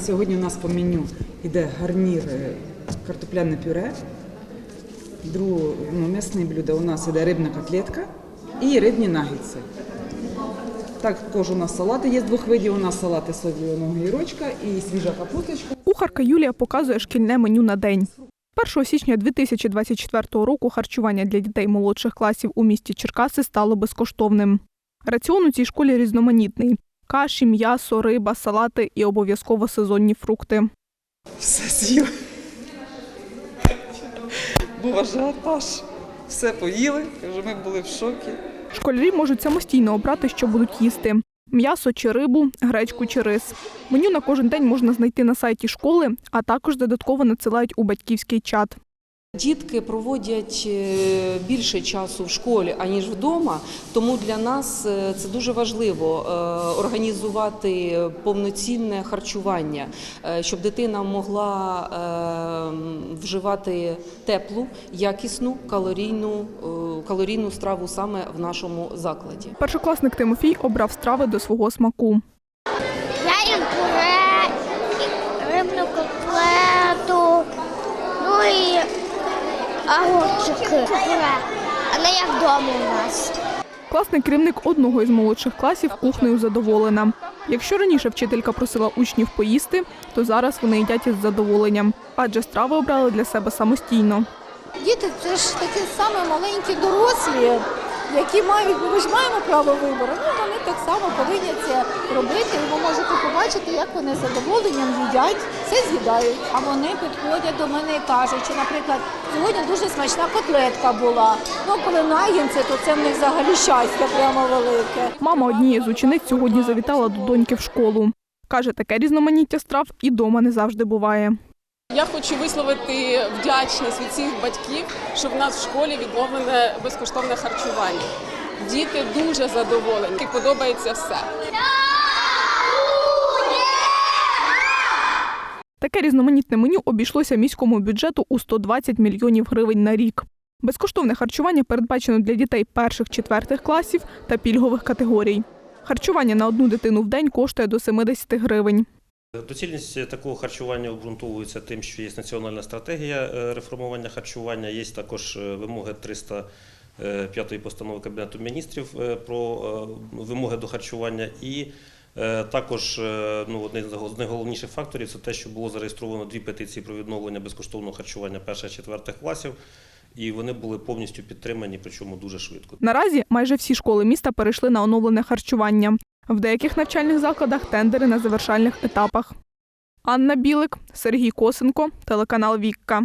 Сьогодні у нас по меню йде гарнір е, картопляне пюре. Друге, ну, м'ясне блюдо у нас йде рибна котлетка і рибні нагетси. Також у нас салати є з двох видів. У нас салати солоного гірочка і свіжа капусточка. Кухарка Юлія показує шкільне меню на день. 1 січня 2024 року харчування для дітей молодших класів у місті Черкаси стало безкоштовним. Раціон у цій школі різноманітний: каші, м'ясо, риба, салати і обов'язково сезонні фрукти. Все з'їли. Був ажіотаж. Все поїли, вже ми були в шокі. Школярі можуть самостійно обрати, що будуть їсти: м'ясо чи рибу, гречку чи рис. Меню на кожен день можна знайти на сайті школи, а також додатково надсилають у батьківський чат. Дітки проводять е, більше часу в школі аніж вдома, тому для нас е, це дуже важливо е, організувати повноцінне харчування, щоб дитина могла вживати теплу, якісну калорійну, калорійну страву саме в нашому закладі. Першокласник Тимофій обрав страви до свого смаку. Я їм пюре, і рибну котлету, ну і огурчики. Пюре. А як вдома у нас. Класний керівник одного із молодших класів кухнею задоволена. Якщо раніше вчителька просила учнів поїсти, то зараз вони їдять із задоволенням, адже страви обрали для себе самостійно. Діти це ж такі саме маленькі дорослі, які мають, ми ж маємо право вибору. Ну вони так само повинні це робити. І ви можете побачити, як вони з задоволенням їдять, все з'їдають. А вони підходять до мене і кажуть, що, наприклад, сьогодні дуже смачна котлетка була. Ну коли нагінці, то це в них взагалі щастя прямо велике. Мама однієї з учениць сьогодні завітала до доньки в школу. Каже, таке різноманіття страв і дома не завжди буває. Я хочу висловити вдячність від всіх батьків, що в нас в школі відновлене безкоштовне харчування. Діти дуже задоволені і подобається все. Таке різноманітне меню обійшлося міському бюджету у 120 мільйонів гривень на рік. Безкоштовне харчування передбачено для дітей перших-четвертих класів та пільгових категорій. Харчування на одну дитину в день коштує до 70 гривень. Доцільність такого харчування обґрунтовується тим, що є національна стратегія е, реформування харчування, є також е, вимоги 305 постанови Кабінету міністрів е, про вимоги до харчування. І також ну, один з найголовніших факторів це те, що було зареєстровано дві петиції про відновлення безкоштовного харчування перших-четвертих класів, і вони були повністю підтримані, причому дуже швидко. Наразі майже всі школи міста перейшли на оновлене харчування. В деяких навчальних закладах тендери на завершальних етапах. Анна Білик, Сергій Косенко, телеканал Вікка.